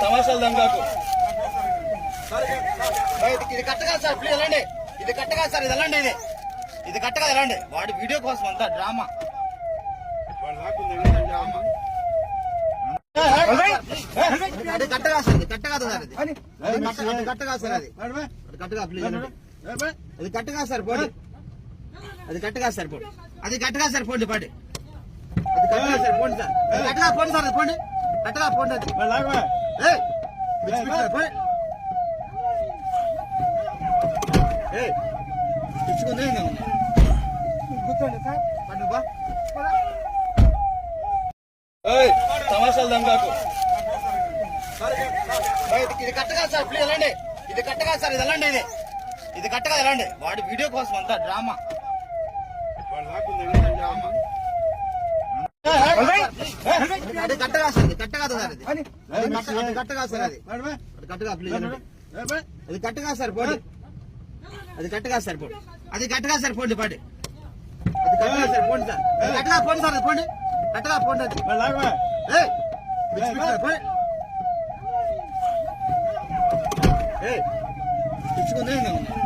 తమాషాలు దంగాకు ఇది కట్టగా sir please వెళ్ళండి. ఇది కట్టగా సార్ ఇది వెళ్ళండి ఇది. ఇది కట్టగా వెళ్ళండి. వాడి వీడియో కోసం అంతా డ్రామా. డ్రామా అది కట్టగా సార్ ఇది కట్టగా సార్ ఇది. అది కట్ట- అది కట్టగా సార్ అది. కట్టగా ప్లీజ్ అది కట్టగా సార్ పోండి. అది కట్టగా సార్ పోండి. అది కట్టగా సార్ పోండి పాడి అది కట్టగా సార్ పోండి సార్. కట్టగా పోండి సార్ అది పోండి. తమాషాలు దంగాకు. ఏయ్, ఇది- ఇది కట్టగా సార్ ప్లీజ్ వెళ్ళండి. ఇది కట్టగా సార్ ఇది వెళ్ళండి ఇది. ఇది కట్టగా వెళ్ళండి. వాడి వీడియో కోసం అంతా డ్రామా. డ్రామా అది కట్టగా సార్ ఇది కట్టగా సార్ ఇది అది కట్ట- అది కట్టగా సార్ అది అది కట్టగా ప్లీజ్ వెళ్ళండి. అది కట్టగా సార్ పోండి అది కట్టగా సార్ పోండి అది కట్టగా సార్ పోండి పాడి అది కట్టగా సార్ పోండి సార్ అది కట్టగా పోండి సార్ అది పోండి కట్టగా పోండి అది ఏయ్, పిచ్చి పిచ్చి